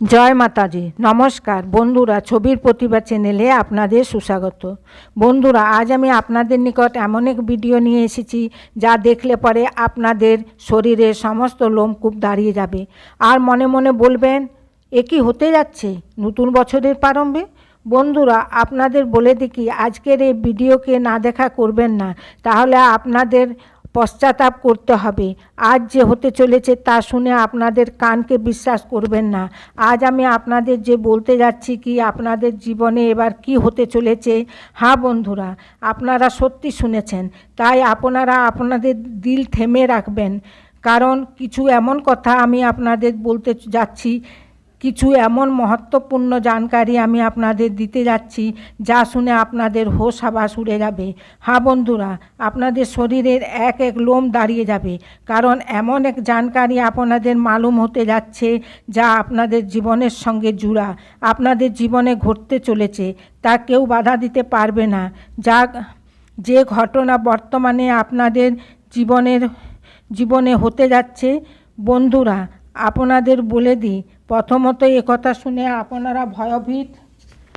জয় মাতাজি, নমস্কার। বন্ধুরা, ছবির প্রতিভা চ্যানেলে আপনাদের সুস্বাগত। বন্ধুরা, আজ আমি আপনাদের নিকট এমন এক ভিডিও নিয়ে এসেছি, যা দেখলে পরে আপনাদের শরীরের সমস্ত লোমকূপ দাঁড়িয়ে যাবে। আর মনে মনে বলবেন, এ কি হতে যাচ্ছে? নতুন বছরের প্রারম্ভে? বন্ধুরা, আপনাদের বলে দেখি, আজকের এই ভিডিওকে না দেখা করবেন না। তাহলে আপনাদের পশ্চাতাপ করতে হবে। আজ যে হতে চলেছে তা শুনে আপনাদের কানকে বিশ্বাস করবেন না। আজ আমি আপনাদের যে বলতে যাচ্ছি কি, আপনাদের জীবনে এবার কি হতে চলেছে? হ্যাঁ বন্ধুরা, আপনারা সত্যি শুনেছেন। তাই আপনারা আপনাদের দিল থেমে রাখবেন। কারণ কিছু এমন কথা আমি আপনাদের বলতে যাচ্ছি কিছু এমন মহত্বপূর্ণ জানকারি আমি আপনাদের দিতে যাচ্ছি, যা শুনে আপনাদের হোশ আবাস উড়ে যাবে। হ্যাঁ বন্ধুরা, আপনাদের শরীরের এক এক লোম দাঁড়িয়ে যাবে, কারণ এমন এক জানকারি আপনাদের মালুম হতে যাচ্ছে, যা আপনাদের জীবনের সঙ্গে জুড়া, আপনাদের জীবনে ঘটতে চলেছে, তা কেউ বাধা দিতে পারবে না। যা যে ঘটনা বর্তমানে আপনাদের জীবনের, জীবনে হতে যাচ্ছে, বন্ধুরা আপনাদের বলে দিই। প্রথমত একথা শুনে আপনারা ভয়ভীত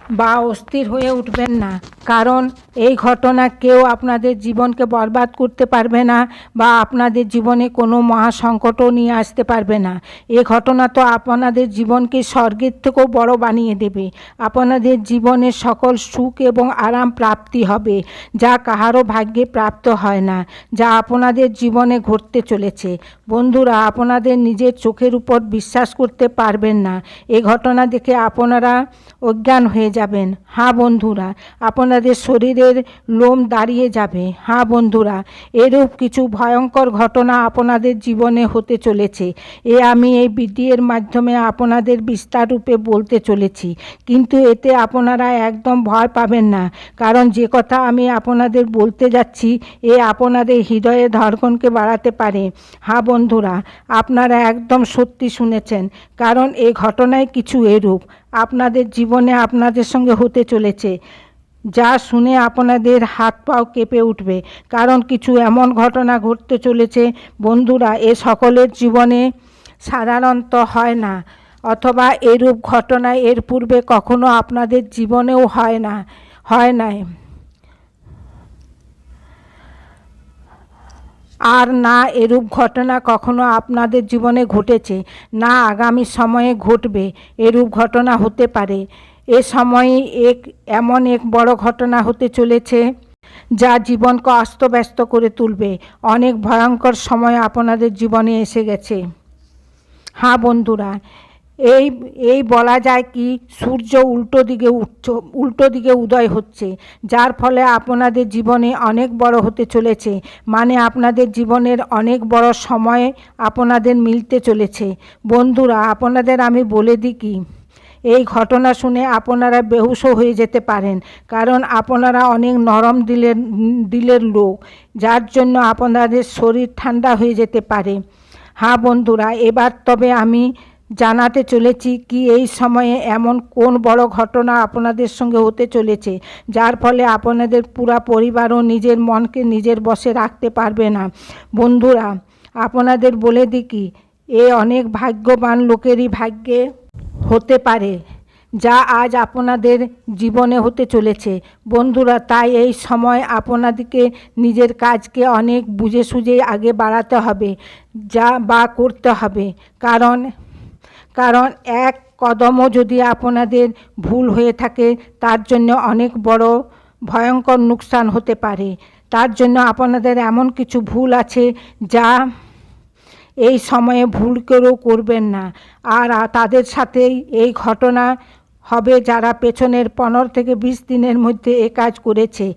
বা অস্থির হয়ে উঠবেন না। কারণ এই ঘটনা কেউ আপনাদের জীবনকে বরবাদ করতে পারবে না বা আপনাদের জীবনে কোনো মহাসংকটও নিয়ে আসতে পারবে না। এ ঘটনা তো আপনাদের জীবনকে স্বর্গের থেকেও বড় বানিয়ে দেবে। আপনাদের জীবনে সকল সুখ এবং আরাম প্রাপ্তি হবে, যা কাহারও ভাগ্যে প্রাপ্ত হয় না, যা আপনাদের জীবনে ঘটতে চলেছে। বন্ধুরা, আপনাদের নিজের চোখের উপর বিশ্বাস করতে পারবেন না। এ ঘটনা দেখে আপনারা অজ্ঞান হয়ে যাবেন। হ্যাঁ বন্ধুরা, আপনাদের শরীরের লোম দাঁড়িয়ে যাবে। হ্যাঁ বন্ধুরা, এরূপ কিছু ভয়ঙ্কর ঘটনা আপনাদের জীবনে হতে চলেছে। এ আমি এই ভিডিওর মাধ্যমে আপনাদের বিস্তার রূপে বলতে চলেছি। কিন্তু এতে আপনারা একদম ভয় পাবেন না। কারণ যে কথা আমি আপনাদের বলতে যাচ্ছি, এ আপনাদের হৃদয়ে ধর্ষণকে বাড়াতে পারে। হ্যাঁ বন্ধুরা, আপনারা একদম সত্যি শুনেছেন। কারণ এ ঘটনায় কিছু এরূপ। আপনাদের জীবনে আপনাদের সঙ্গে হতে চলেছে। যা শুনে আপনাদের হাত পাও কেঁপে উঠবে। কারণ কিছু এমন ঘটনা ঘটতে চলেছে, বন্ধুরা, এ সকলের জীবনে সাধারণত হয় না। অথবা এরূপ ঘটনা এর পূর্বে কখনো আপনাদের জীবনেও হয় না, হয় নাই। আর না এরূপ ঘটনা কখনো আপনাদের জীবনে ঘটেছে, না আগামী সময়ে ঘটবে, এরূপ ঘটনা হতে পারে। এ সময়ে এক, এমন এক বড় ঘটনা হতে চলেছে, যা জীবনকে অস্তব্যস্ত করে তুলবে। অনেক ভয়ঙ্কর সময় আপনাদের জীবনে এসে গেছে। হ্যাঁ বন্ধুরা এই এই বলা যায় কি, সূর্য উল্টো দিকে উঠছ উল্টো দিকে উদয় হচ্ছে, যার ফলে আপনাদের জীবনে অনেক বড় হতে চলেছে মানে আপনাদের জীবনের অনেক বড় সময় আপনাদের মিলতে চলেছে। বন্ধুরা, আপনাদের আমি বলে দিই কি, এই ঘটনা শুনে আপনারা বেহুশও হয়ে যেতে পারেন, কারণ আপনারা অনেক নরম দিলের দিলের লোক, যার জন্য আপনাদের শরীর ঠান্ডা হয়ে যেতে পারে। হ্যাঁ বন্ধুরা, এবার তবে আমি জানাতে চলেছি কি এই সময়ে এমন কোন বড় ঘটনা আপনাদের সঙ্গে হতে চলেছে, যার ফলে আপনাদের পুরা পরিবারও নিজের মনকে নিজের বসে রাখতে পারবে না। বন্ধুরা, আপনাদের বলে দিই কি, এ অনেক ভাগ্যবান লোকেরই ভাগ্যে হতে পারে, যা আজ আপনাদের জীবনে হতে চলেছে। বন্ধুরা, তাই এই সময় আপনাদেরকে নিজের কাজকে অনেক বুঝে সুঝে আগে বাড়াতে হবে, যা বা করতে হবে। কারণ কারণ এক কদমও যদি আপনাদের ভুল হয়ে থাকে, তার জন্য অনেক বড় ভয়ঙ্কর নুকসান হতে পারে। তার জন্য আপনাদের এমন কিছু ভুল আছে যা এই সময়ে ভুল করেও করবেন না। আর তাদের সাথেই এই ঘটনা হবে যারা পেছনের পনেরো থেকে বিশ দিনের মধ্যে এ কাজ করেছে।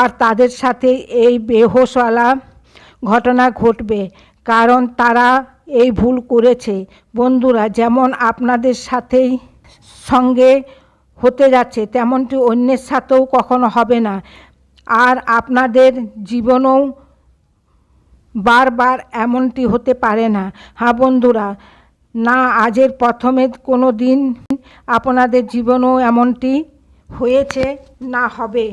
আর তাদের সাথে এই বেহোশওয়ালা ঘটনা ঘটবে। কারণ তারা এই ভুল করেছে। বন্ধুরা, যেমন আপনাদের সাথেই সঙ্গে হতে যাচ্ছে, তেমনটি অন্যের সাথেও কখনো হবে না। আর আপনাদের জীবনেও বারবার এমনটি হতে পারে না। হ্যাঁ বন্ধুরা, না আজের প্রথমে কোনো দিন আপনাদের জীবনেও এমনটি হয়েছে, না হবে।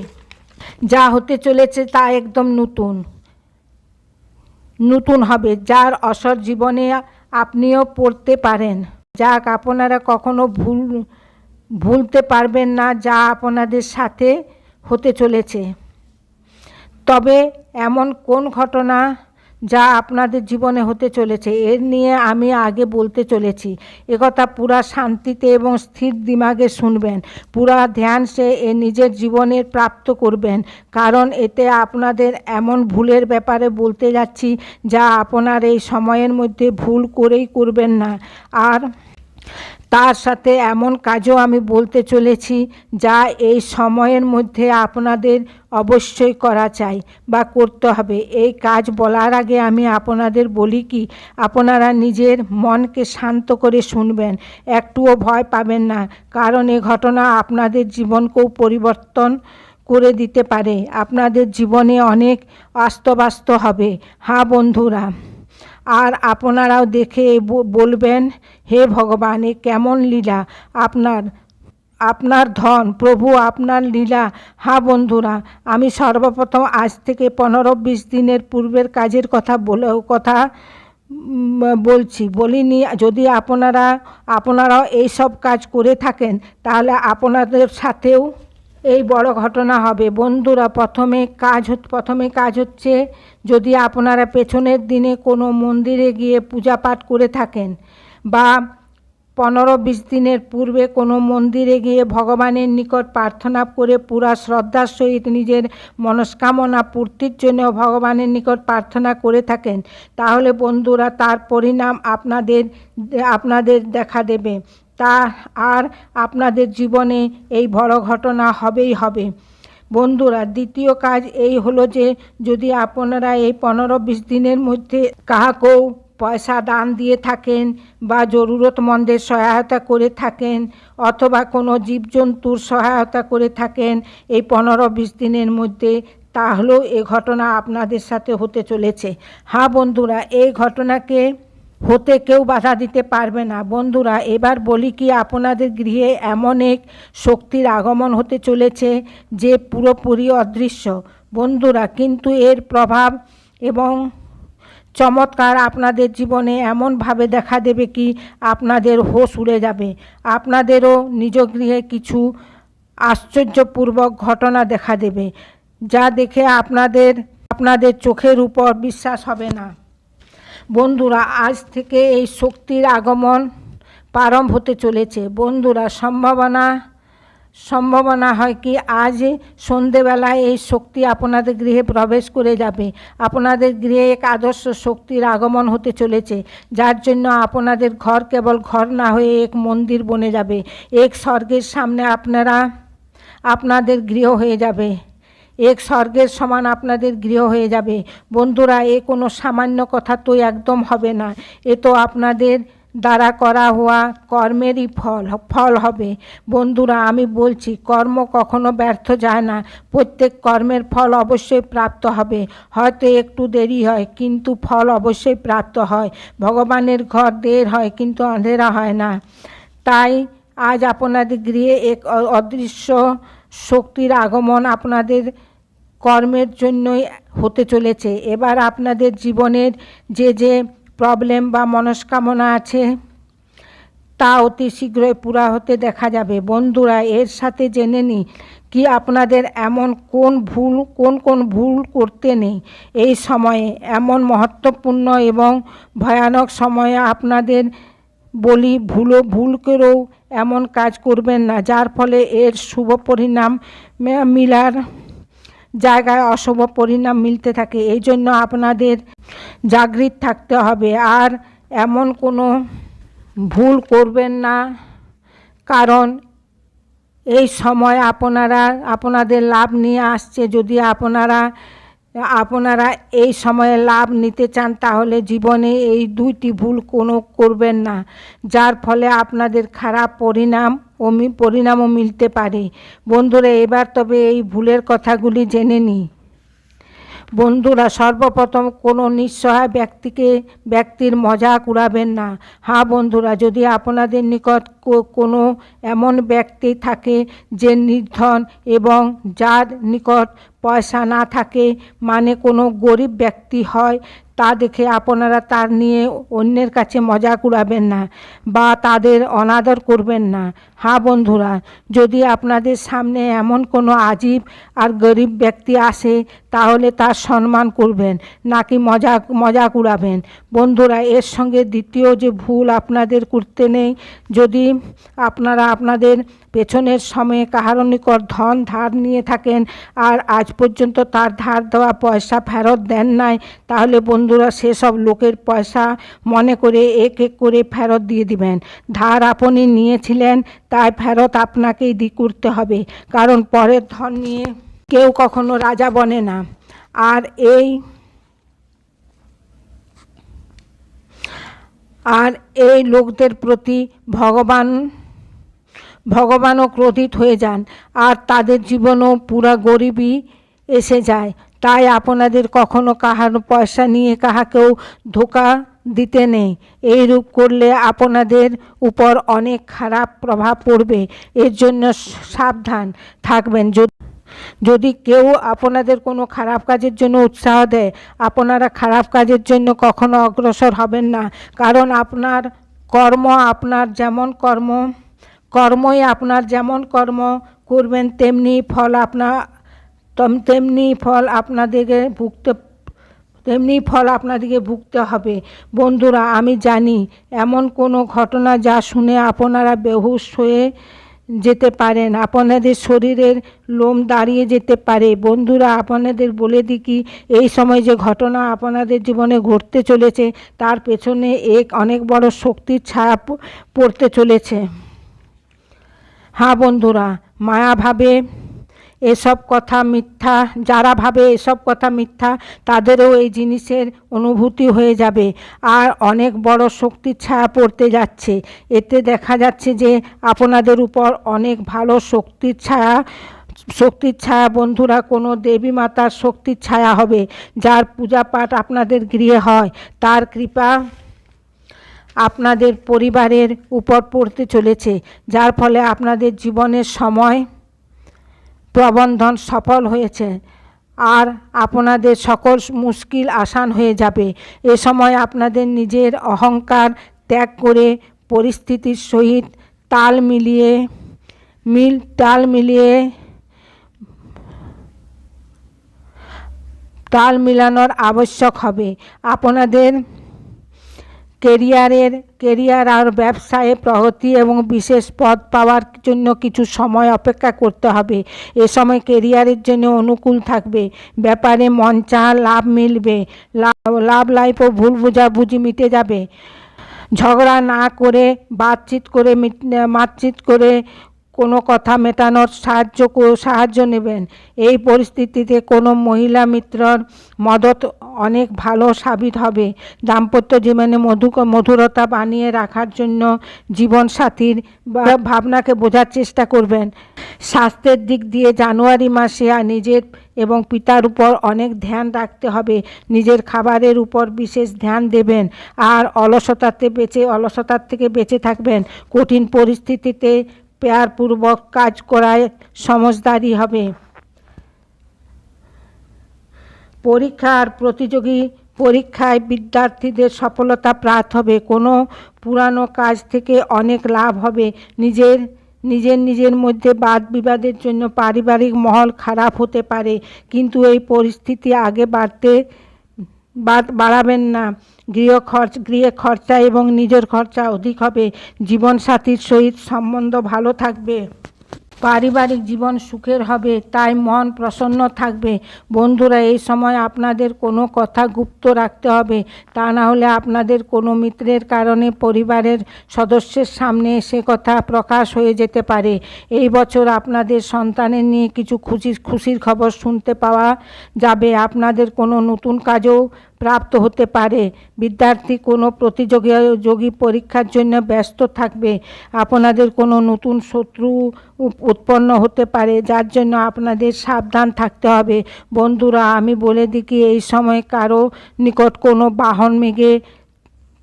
যা হতে চলেছে তা একদম নতুন। নতুন হবে, যার অসর জীবনে আপনিও পড়তে পারেন। যাক, আপনারা কখনো ভুল, ভুলতে পারবেন না যা আপনাদের সাথে হতে চলেছে। তবে এমন কোন ঘটনা যা আপনাদের জীবনে হতে চলেছে এর নিয়ে আমি আগে বলতে চলেছি। একথা পুরা শান্তিতে এবং স্থির দিমাগে শুনবেন। পুরা ধ্যান সে এ নিজের জীবনের প্রাপ্ত করবেন। কারণ এতে আপনাদের এমন ভুলের ব্যাপারে বলতে যাচ্ছি, যা আপনার এই সময়ের মধ্যে ভুল করেই করবেন না। আর তার সাথে এমন কাজও আমি বলতে চলেছি যা এই সময়ের মধ্যে আপনাদের অবশ্যই করা চাই বা করতে হবে। এই কাজ বলার আগে আমি আপনাদের বলি কি, আপনারা নিজের মনকে শান্ত করে শুনবেন। একটুও ভয় পাবেন না, কারণ এ ঘটনা আপনাদের জীবনকেও পরিবর্তন করে দিতে পারে। আপনাদের জীবনে অনেক আস্তবাস্ত হবে। হ্যাঁ বন্ধুরা, আর আপনারাও দেখে বলবেন হে ভগবান, এ কেমন লীলা? আপনার আপনার ধন, প্রভু আপনার লীলা। হা বন্ধুরা, আমি সর্বপ্রথম আজ থেকে পনেরো বিশ দিনের পূর্বের কাজের কথা বলে কথা বলছি। বলিনি, যদি আপনারা, আপনারাও এই সব কাজ করে থাকেন, তাহলে আপনাদের সাথেও এই বড় ঘটনা হবে। বন্ধুরা, প্রথমে কাজ প্রথমে কাজ হচ্ছে, যদি আপনারা পেছনের দিনে কোনো মন্দিরে গিয়ে পূজা পাঠ করে থাকেন বা পনেরো বিশ দিনের পূর্বে কোনো মন্দিরে গিয়ে ভগবানের নিকট প্রার্থনা করে পুরা শ্রদ্ধার সহিত নিজের মনস্কামনা পূর্তির জন্য ভগবানের নিকট প্রার্থনা করে থাকেন। তাহলে বন্ধুরা, তার পরিণাম আপনাদের আপনাদের দেখা দেবে। তা আর আপনাদের জীবনে এই বড় ঘটনা হবেই হবে। বন্ধুরা, দ্বিতীয় কাজ এই হলো যে, যদি আপনারা এই পনেরো বিশ দিনের মধ্যে কাহাকেও পয়সা দান দিয়ে থাকেন বা জরুরতমন্দের সহায়তা করে থাকেন অথবা কোনো জীবজন্তুর সহায়তা করে থাকেন, এই পনেরো বিশ দিনের মধ্যে তাহলেও এ ঘটনা আপনাদের সাথে হতে চলেছে। হ্যাঁ বন্ধুরা, এই ঘটনাকে হতে কেউ বাধা দিতে পারবে না। বন্ধুরা, এবার বলি কি, আপনাদের গৃহে এমন এক শক্তির আগমন হতে চলেছে যে পুরোপুরি অদৃশ্য। বন্ধুরা, কিন্তু এর প্রভাব এবং চমৎকার, আপনাদের জীবনে এমনভাবে দেখা দেবে কি আপনাদের হোশ উড়ে যাবে। আপনাদেরও নিজ গৃহে কিছু আশ্চর্যপূর্বক ঘটনা দেখা দেবে, যা দেখে আপনাদের আপনাদের চোখের উপর বিশ্বাস হবে না। বন্ধুরা, আজ থেকে এই শক্তির আগমন প্রারম্ভ হতে চলেছে। বন্ধুরা, সম্ভাবনা সম্ভাবনা হয় কি, আজ সন্ধেবেলায় এই শক্তি আপনাদের গৃহে প্রবেশ করে যাবে। আপনাদের গৃহে এক আদর্শ শক্তির আগমন হতে চলেছে, যার জন্য আপনাদের ঘর কেবল ঘর না হয়ে এক মন্দির বনে যাবে। এক স্বর্গের সামনে আপনারা, আপনাদের গৃহ হয়ে যাবে। এক স্বর্গের সমান আপনাদের গৃহ হয়ে যাবে। বন্ধুরা, এ কোনো সামান্য কথা তো একদম হবে না। এ তো আপনাদের দ্বারা করা হওয়া কর্মেরই ফল ফল হবে। বন্ধুরা, আমি বলছি, কর্ম কখনো ব্যর্থ যায় না। প্রত্যেক কর্মের ফল অবশ্যই প্রাপ্ত হবে। হয়তো একটু দেরি হয়, কিন্তু ফল অবশ্যই প্রাপ্ত হয়। ভগবানের ঘর দের হয়, কিন্তু অন্ধেরা হয় না। তাই আজ আপনাদের গৃহে এক অদৃশ্য শক্তির আগমন আপনাদের কর্মের জন্যই হতে চলেছে। এবার আপনাদের জীবনের যে যে প্রবলেম বা মনস্কামনা আছে, তা অতি শীঘ্রই পুরা হতে দেখা যাবে। বন্ধুরা, এর সাথে জেনে নিই কি আপনাদের এমন কোন ভুল, কোন কোন ভুল করতে নেই। এই সময়ে এমন মহত্বপূর্ণ এবং ভয়ানক সময়ে আপনাদের বলি ভুলো ভুল করেও এমন কাজ করবেন না, যার ফলে এর শুভ পরিণাম মিলার জায়গায় অশুভ পরিণাম মিলতে থাকে। এই জন্য আপনাদের জাগৃত থাকতে হবে। আর এমন কোনো ভুল করবেন না। কারণ এই সময় আপনারা, আপনাদের লাভ নিয়ে আসছে। যদি আপনারা আপনারা এই সময়ে লাভ নিতে চান, তাহলে জীবনে এই দুইটি ভুল কোনো করবেন না। যার ফলে আপনাদের খারাপ পরিণাম ও পরিণামও মিলতে পারে। বন্ধুরা, এবার তবে এই ভুলের কথাগুলি জেনে নিই বন্ধুরা, সর্বপ্রথম কোনো নিঃসহায় ব্যক্তিকে, ব্যক্তির মজা কুড়াবেন না। হ্যাঁ বন্ধুরা, যদি আপনাদের নিকট কোনো এমন ব্যক্তি থাকে যে নির্ধন এবং যার নিকট পয়সা না থাকে মানে কোনো গরিব ব্যক্তি হয়, তা দেখে আপনারা তার নিয়ে অন্যের কাছে মজা উড়াবেন না বা তাদের অনাদর করবেন না। হ্যাঁ বন্ধুরা, যদি আপনাদের সামনে এমন কোনো আজীব আর গরিব ব্যক্তি আসে, তাহলে তার সম্মান করবেন, নাকি মজা মজা উড়াবেন। বন্ধুরা, এর সঙ্গে দ্বিতীয় যে ভুল আপনাদের করতে নেই, যদি আপনারা আপনাদের পেছনের সময়ে কাহারো নিকট ধন ধার নিয়ে থাকেন, আর আজ পর্যন্ত তার ধার দেওয়া পয়সা ফেরত দেন নাই, তাহলে বন্ধুরা সেসব লোকের পয়সা মনে করে এক এক করে ফেরত দিয়ে দিবেন। ধার আপনি নিয়েছিলেন, তাই ফেরত আপনাকেই দি করতে হবে, কারণ পরের ধন নিয়ে কেউ কখনো রাজা বনে না। আর এই আর এই লোকদের প্রতি ভগবান, ভগবানও ক্রোধিত হয়ে যান আর তাদের জীবনও পুরা গরিবই এসে যায়। তাই আপনাদের কখনো কাহার পয়সা নিয়ে কাহাকেও ধোকা দিতে নেই। এইরূপ করলে আপনাদের উপর অনেক খারাপ প্রভাব পড়বে। এর জন্য সাবধান থাকবেন। যদি যদি কেউ আপনাদের কোনো খারাপ কাজের জন্য উৎসাহ দেয়, আপনারা খারাপ কাজের জন্য কখনো অগ্রসর হবেন না। কারণ আপনার কর্ম আপনার যেমন কর্ম, কর্মই আপনার যেমন কর্ম করবেন, তেমনি ফল আপনার তেমনি ফল আপনাদেরকে ভুগতে, তেমনি ফল আপনাদেরকে ভুগতে হবে। বন্ধুরা, আমি জানি এমন কোনো ঘটনা যা শুনে আপনারা বেহুশ হয়ে যেতে পারেন। আপনাদের শরীরের লোম দাঁড়িয়ে যেতে পারে। বন্ধুরা, আপনাদের বলে দিই কি, এই সময় যে ঘটনা আপনাদের জীবনে ঘটতে চলেছে, তার পেছনে এক অনেক বড় শক্তির ছায়া পড়তে চলেছে। হ্যাঁ বন্ধুরা মায়া ভাবে এসব কথা মিথ্যা, যারা ভাবে এসব কথা মিথ্যা, তাদেরও এই জিনিসের অনুভূতি হয়ে যাবে। আর অনেক বড় শক্তির ছায়া পড়তে যাচ্ছে। এতে দেখা যাচ্ছে যে আপনাদের উপর অনেক ভালো শক্তির ছায়া শক্তির ছায়া, বন্ধুরা, কোনো দেবী মাতার শক্তির ছায়া হবে, যার পূজা পাঠ আপনাদের গৃহে হয়। তার কৃপা আপনাদের পরিবারের উপর পড়তে চলেছে, যার ফলে আপনাদের জীবনের সময় প্রবন্ধন সফল হয়েছে। আর আপনাদের সকল মুশকিল আসান হয়ে যাবে। এ সময় আপনাদের নিজের অহংকার ত্যাগ করে পরিস্থিতির সহিত তাল মিলিয়ে, মিল, তাল মিলিয়ে, তাল মিলানোর আবশ্যক হবে। আপনাদের কেরিয়ারের, কেরিয়ার আর ব্যবসায় প্রগতি এবং বিশেষ পদ পাওয়ার জন্য কিছু সময় অপেক্ষা করতে হবে। এ সময় কেরিয়ারের জন্য অনুকূল থাকবে। ব্যাপারে মন চাহা লাভ মিলবে। লাভ লাভ লাইফ ও ভুল বোঝাবুঝি মিটে যাবে। ঝগড়া না করে, বাতচিত করে মাতচিত করে কোনো কথা মেটানোর সাহায্য সাহায্য নেবেন। এই পরিস্থিতিতে কোনো মহিলা মিত্রর মদত অনেক ভালো সাবিত হবে। দাম্পত্য জীবনে মধু, মধুরতা বানিয়ে রাখার জন্য জীবনসাথীর ভাবনাকে বোঝার চেষ্টা করবেন। স্বাস্থ্যের দিক দিয়ে জানুয়ারি মাসে নিজের এবং পিতার উপর অনেক ধ্যান রাখতে হবে। নিজের খাবারের উপর বিশেষ ধ্যান দেবেন। আর অলসতাতে বেঁচে, অলসতার থেকে বেঁচে থাকবেন। কঠিন পরিস্থিতিতে পেয়ারপূর্বক কাজ করায় সমঝদারি হবে। পরীক্ষা আর প্রতিযোগী পরীক্ষায় বিদ্যার্থীদের সফলতা প্রাপ্ত হবে। কোনো পুরানো কাজ থেকে অনেক লাভ হবে। নিজের নিজের নিজের মধ্যে বাদ বিবাদের জন্য পারিবারিক মহল খারাপ হতে পারে। কিন্তু এই পরিস্থিতি আগে বাড়তে বাড়াবেন না। গৃহ খরচ, গৃহে খরচা এবং নিজের খরচা অধিক হবে। জীবনসাথীর সহিত সম্বন্ধ ভালো থাকবে। পারিবারিক জীবন সুখের হবে, তাই মন প্রসন্ন থাকবে। বন্ধুরা, এই সময় আপনাদের কোনো কথা গুপ্ত রাখতে হবে। তা না হলে আপনাদের কোনো মিত্রের কারণে পরিবারের সদস্যের সামনে সে কথা প্রকাশ হয়ে যেতে পারে। এই বছর আপনাদের সন্তানের নিয়ে কিছু খুশির খুশির খবর শুনতে পাওয়া যাবে। আপনাদের কোনো নতুন কাজও প্রাপ্ত হতে পারে। বিদ্যার্থী কোনো প্রতিযোগী পরীক্ষার জন্য ব্যস্ত থাকবে। আপনাদের কোনো নতুন শত্রু উৎপন্ন হতে পারে, যার জন্য আপনাদের সাবধান থাকতে হবে। বন্ধুরা, আমি বলে দিই কি এই সময় কারও নিকট কোনো বাহন মেঘে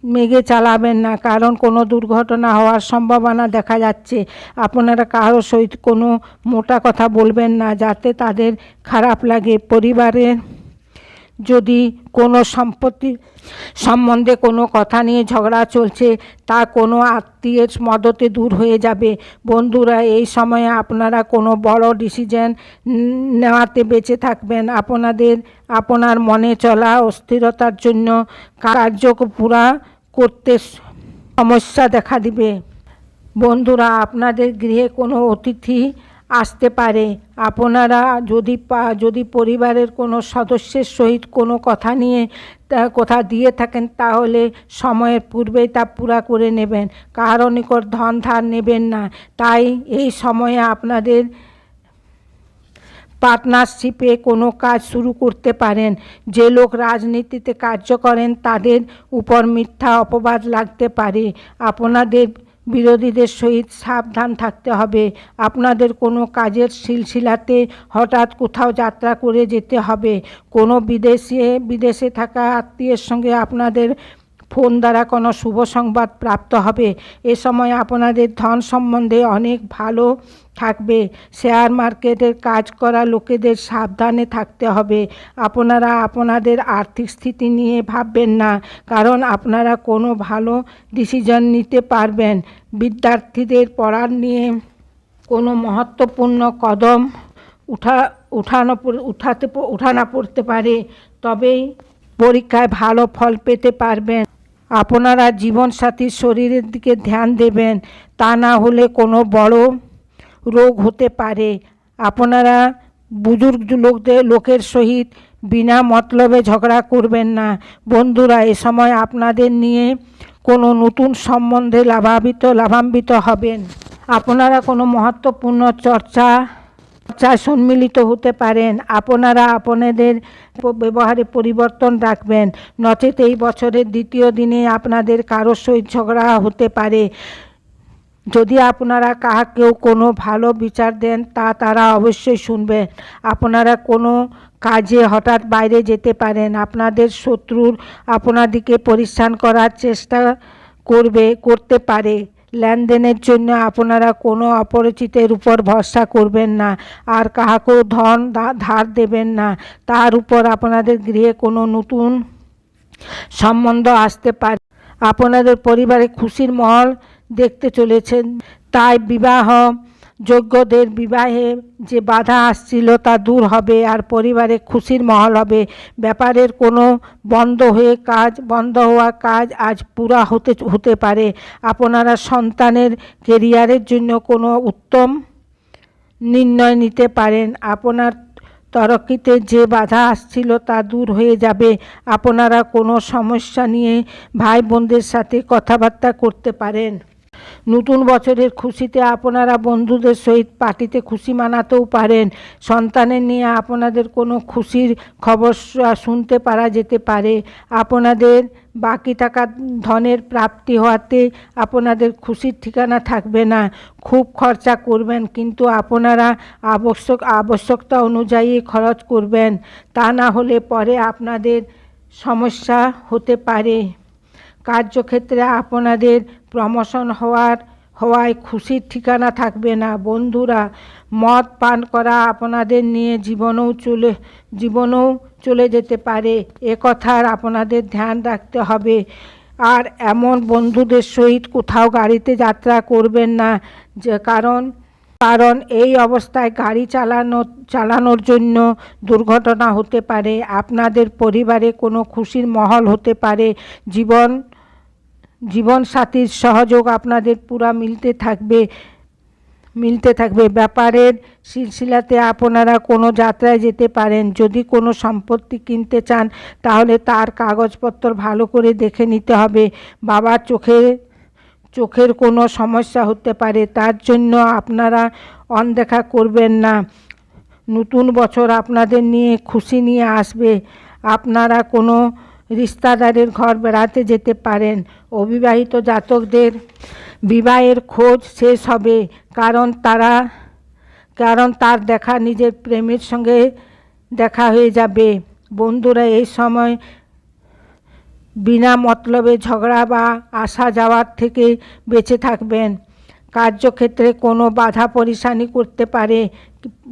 মেঘে চালাবেন না, কারণ কোনো দুর্ঘটনা হওয়ার সম্ভাবনা দেখা যাচ্ছে। আপনারা কারও সহিত কোনো মোটা কথা বলবেন না, যাতে তাদের খারাপ লাগে। পরিবারের যদি কোনো সম্পত্তি সম্বন্ধে কোনো কথা নিয়ে ঝগড়া চলছে, তা কোনো আত্মীয়ের মদতে দূর হয়ে যাবে। বন্ধুরা, এই সময়ে আপনারা কোনো বড় ডিসিশন নেওয়াতে বেঁচে থাকবেন। আপনাদের, আপনার মনে চলা অস্থিরতার জন্য কার্য পুরা করতে সমস্যা দেখা দিবে। বন্ধুরা, আপনাদের গৃহে কোনো অতিথি আসতে পারে। আপনারা যদি যদি পরিবারের কোনো সদস্যের সহিত কোনো কথা নিয়ে কথা দিয়ে থাকেন, তাহলে সময়ের পূর্বেই তা পুরা করে নেবেন। কারও নিকট ধন ধার নেবেন না। তাই এই সময়ে আপনাদের পার্টনারশিপে কোনো কাজ শুরু করতে পারেন। যে লোক রাজনীতিতে কার্য করেন, তাদের উপর মিথ্যা অপবাদ লাগতে পারে। আপনাদের বিরোধীদের সহিত সাবধান থাকতে হবে। আপনাদের কোনো কাজের সিলসিলাতে হঠাৎ কোথাও যাত্রা করে যেতে হবে। কোনো বিদেশে বিদেশে থাকা আত্মীয়ের সঙ্গে আপনাদের ফোন দ্বারা কোনো শুভ সংবাদ প্রাপ্ত হবে। এ সময় আপনাদের ধন সম্বন্ধে অনেক ভালো থাকবে। শেয়ার মার্কেটের কাজ করা লোকেদের সাবধানে থাকতে হবে। আপনারা আপনাদের আর্থিক স্থিতি নিয়ে ভাববেন না, কারণ আপনারা কোনো ভালো ডিসিশন নিতে পারবেন। বিদ্যার্থীদের পড়ার নিয়ে কোনো মহত্বপূর্ণ কদম উঠা, উঠানো উঠাতে, উঠানা পড়তে পারে, তবেই পরীক্ষায় ভালো ফল পেতে পারবেন। আপনারা জীবনসাথীর শরীরের দিকে ধ্যান দেবেন, তা না হলে কোনো বড় রোগ হতে পারে। আপনারা বুজুর্গ লোকদের, লোকের সহিত বিনা মতলবে ঝগড়া করবেন না। বন্ধুরা, এ সময় আপনাদের নিয়ে কোনো নতুন সম্বন্ধে লাভান্বিত লাভান্বিত হবেন। আপনারা কোনো মহত্বপূর্ণ চর্চা চর্চায় সম্মিলিত হতে পারেন। আপনারা আপনাদের ব্যবহারে পরিবর্তন রাখবেন। নচেত এই বছরের দ্বিতীয় দিনে আপনাদের কারোর সহিত ঝগড়া হতে পারে। যদি আপনারা কাহাকেও কোনো ভালো বিচার দেন, তা তারা অবশ্যই শুনবেন। আপনারা কোনো কাজে হঠাৎ বাইরে যেতে পারেন। আপনাদের শত্রুর আপনাদিকে পরিত্রাণ করার চেষ্টা করবে, করতে পারে। লেনদেনের জন্য আপনারা কোনো অপরিচিতের উপর ভরসা করবেন না আর কাহাকেও ধন ধার দেবেন না। তার উপর আপনাদের গৃহে কোনো নতুন সম্বন্ধ আসতে পারে। আপনাদের পরিবারে খুশির মহল দেখতে চলেছেন। তাই বিবাহ যোগ্যদের বিবাহে যে বাধা আসছিল তা দূর হবে, আর পরিবারে খুশির মহল হবে। ব্যাপারের কোনো বন্ধ হয়ে কাজ, বন্ধ হওয়া কাজ আজ পুরা হতে হতে পারে। আপনারা সন্তানের কেরিয়ারের জন্য কোনো উত্তম নির্ণয় নিতে পারেন। আপনার তরকিতে যে বাধা আসছিল তা দূর হয়ে যাবে। আপনারা কোনো সমস্যা নিয়ে ভাই বোনদের সাথে কথাবার্তা করতে পারেন। নতুন বছরের খুশিতে আপনারা বন্ধুদের সহিত পার্টিতে খুশি মানাতেও পারেন। সন্তানের নিয়ে আপনাদের কোনো খুশির খবর শুনতে পারা যেতে পারে। আপনাদের বাকি থাকা ধনের প্রাপ্তি হওয়াতে আপনাদের খুশির ঠিকানা থাকবে না। খুব খরচা করবেন, কিন্তু আপনারা আবশ্যক আবশ্যকতা অনুযায়ী খরচ করবেন। তা না হলে পরে আপনাদের সমস্যা হতে পারে। কার্যক্ষেত্রে আপনাদের প্রমোশন হওয়ার, হওয়ায় খুশির ঠিকানা থাকবে না। বন্ধুরা, মদ পান করা আপনাদের নিয়ে জীবনেও চলে জীবনেও চলে যেতে পারে। এ কথার আপনাদের ধ্যান রাখতে হবে। আর এমন বন্ধুদের সহিত কোথাও গাড়িতে যাত্রা করবেন না। যে কারণ কারণ এই অবস্থায় গাড়ি চালানো, চালানোর জন্য দুর্ঘটনা হতে পারে। আপনাদের পরিবারে কোনো খুশির মহল হতে পারে। জীবন জীবনসাথীর সহযোগ আপনাদের পুরা মিলতে থাকবে মিলতে থাকবে। ব্যাপারের সিলসিলাতে আপনারা কোনো যাত্রায় যেতে পারেন, যদি কোনো সম্পত্তি কিনতে চান, তাহলে তার কাগজপত্র ভালো করে দেখে নিতে হবে। বাবার চোখে, চোখের কোনো সমস্যা হতে পারে, তার জন্য আপনারা অনদেখা করবেন না। নতুন বছর আপনাদের নিয়ে খুশি নিয়ে আসবে। আপনারা কোনো রিস্তাদারের ঘর বেড়াতে যেতে পারেন। অবিবাহিত জাতকদের বিবাহের খোঁজ শেষ হবে, কারণ তারা, কারণ তার দেখা নিজের প্রেমের সঙ্গে দেখা হয়ে যাবে। বন্ধুরা এই সময় বিনা মতলবে ঝগড়া বা আসা যাওয়ার থেকে বেঁচে থাকবেন। কার্যক্ষেত্রে কোনো বাধা পরিশানি করতে পারে,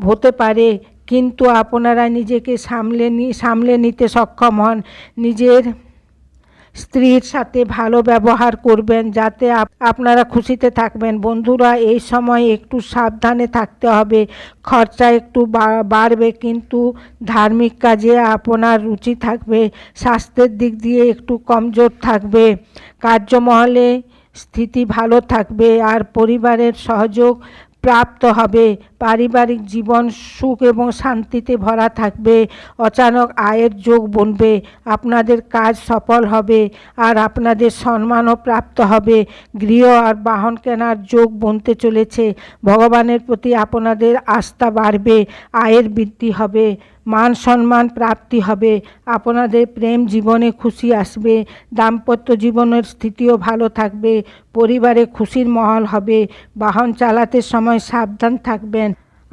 হতে পারে। কিন্তু আপনারা নিজেকে সামলে সামলে নিতে সক্ষম হন। নিজের স্ত্রীর সাথে ভালো ব্যবহার করবেন যাতে আপ- আপনারা খুশিতে থাকবেন। বন্ধুরা, এই সময় একটু সাবধানে থাকতে হবে। খরচা একটু বাড়বে কিন্তু ধার্মিক কাজে আপনার রুচি থাকবে, স্বাস্থ্যের দিক দিয়ে একটু কমজোর থাকবে, কার্যমহলে স্থিতি ভালো থাকবে, আর পরিবারের সহযোগ প্রাপ্ত হবে। পারিবারিক জীবন সুখ এবং শান্তিতে ভরা থাকবে, অচানক আয়ের যোগ বনবে, আপনাদের কাজ সফল হবে, আর আপনাদের সম্মানও প্রাপ্ত হবে। গৃহ আর বাহন কেনার যোগ বনতে চলেছে, ভগবানের প্রতি আপনাদের আস্থা বাড়বে, আয়ের বৃদ্ধি হবে, মান সম্মান প্রাপ্তি হবে, আপনাদের প্রেম জীবনে খুশি আসবে, দাম্পত্য জীবনের স্থিতিও ভালো থাকবে, পরিবারে খুশির মহল হবে, বাহন চালাতে সময় সাবধান থাকবেন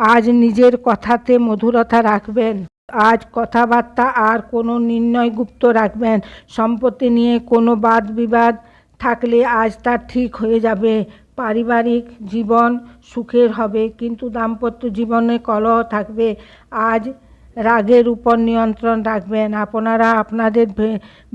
আজ নিজের কথাতে মধুরতা রাখবেন। আজ কথাবার্তা আর কোনো নির্ণয় গুপ্ত রাখবেন। সম্পত্তি নিয়ে কোনো বাদ বিবাদ থাকলে আজ তার ঠিক হয়ে যাবে। পারিবারিক জীবন সুখের হবে, কিন্তু দাম্পত্য জীবনে কলহ থাকবে। আজ রাগের উপর নিয়ন্ত্রণ রাখবেন। আপনারা আপনাদের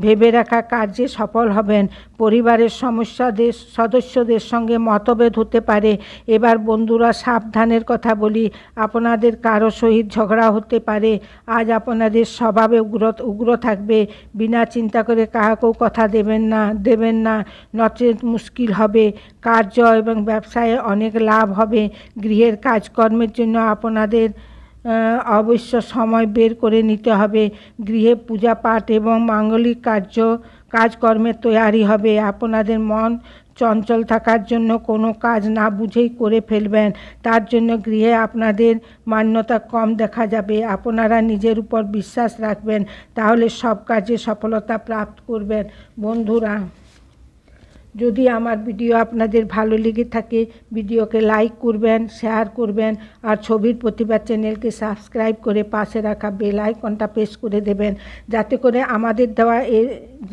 ভেবে রাখা কার্যে সফল হবেন। পরিবারের সমস্যাদের, সদস্যদের সঙ্গে মতভেদ হতে পারে। এবার বন্ধুরা সাবধানের কথা বলি, আপনাদের কারও সহিত ঝগড়া হতে পারে। আজ আপনাদের স্বভাবে উগ্র উগ্র থাকবে। বিনা চিন্তা করে কাহাকেও কথা দেবেন না দেবেন না। নচেত মুশকিল হবে। কার্য এবং ব্যবসায়ে অনেক লাভ হবে। গৃহের কাজকর্মের জন্য আপনাদের অবশ্য সময় বের করে নিতে হবে। গৃহে পূজা পাঠ এবং মাঙ্গলিক কার্য কাজকর্মের তৈয়ারি হবে। আপনাদের মন চঞ্চল থাকার জন্য কোনো কাজ না বুঝেই করে ফেলবেন। তার জন্য গৃহে আপনাদের মান্যতা কম দেখা যাবে। আপনারা নিজের উপর বিশ্বাস রাখবেন, তাহলে সব কাজে সফলতা প্রাপ্ত করবেন। বন্ধুরা যদি আমার ভিডিও আপনাদের ভালো লেগে থাকে, ভিডিওকে লাইক করবেন, শেয়ার করবেন, আর ছবির প্রতিভা চ্যানেলকে সাবস্ক্রাইব করে পাশে রাখা বেল আইকনটা প্রেস করে দেবেন, যাতে করে আমাদের দেওয়া এ,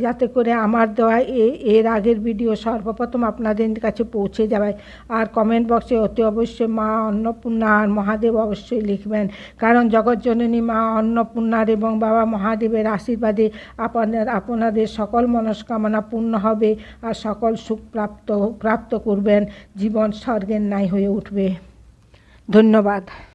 যাতে করে আমার দেওয়া এ, এর আগের ভিডিও সর্বপ্রথম আপনাদের কাছে পৌঁছে যাবে। আর কমেন্ট বক্সে অতি অবশ্যই মা অন্নপূর্ণা আর মহাদেব অবশ্যই লিখবেন। কারণ জগৎজননী মা অন্নপূর্ণার এবং বাবা মহাদেবের আশীর্বাদে আপনার, আপনাদের সকল মনস্কামনা পূর্ণ হবে, আর সকল সুখ প্রাপ্ত প্রাপ্ত করবেন জীবন স্বর্গের ন্যায় হয়ে উঠবে। ধন্যবাদ।